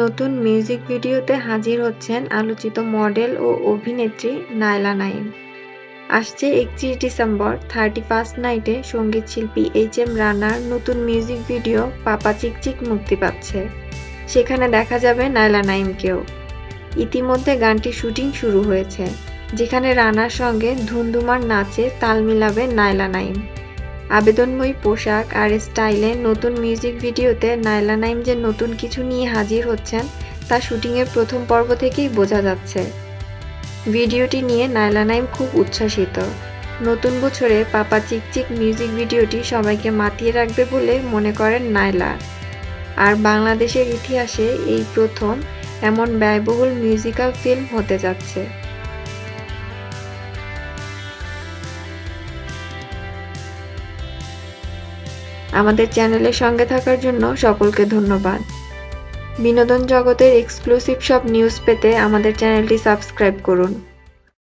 নতুন মিউজিক ভিডিওতে হাজির হচ্ছেন আলোচিত মডেল ও অভিনেত্রী নায়লা নাইম আসছে একত্রিশ ডিসেম্বর, থার্টি ফার্স্ট নাইটে সংগীত শিল্পী এইচ এম রানার নতুন মিউজিক ভিডিও পাপা চিকচিক মুক্তি পাচ্ছে। সেখানে দেখা যাবে নায়লা নাইমকেও ইতিমধ্যে গানটি শুটিং শুরু হয়েছে, যেখানে রানার সঙ্গে ধুমধুমার নাচে তাল মিলাবে নায়লা নাইম আবেদনময়ী পোশাক আর স্টাইলে নতুন মিউজিক ভিডিওতে নায়লা নাইম যে নতুন কিছু নিয়ে হাজির হচ্ছেন, তা শুটিংয়ের প্রথম পর্ব থেকেই বোঝা যাচ্ছে। ভিডিওটি নিয়ে নায়লা নাইম খুব উচ্ছ্বাসিত। নতুন বছরে পাপা চিকচিক মিউজিক ভিডিওটি সবাইকে মাতিয়ে রাখবে বলে মনে করেন নায়লা। আর বাংলাদেশের ইতিহাসে এই প্রথম এমন ব্যয়বহুল মিউজিক্যাল ফিল্ম হতে যাচ্ছে। আমাদের চ্যানেলের সঙ্গে থাকার জন্য সকলকে ধন্যবাদ। বিনোদন জগতের এক্সক্লুসিভ সব নিউজ পেতে আমাদের চ্যানেলটি সাবস্ক্রাইব করুন।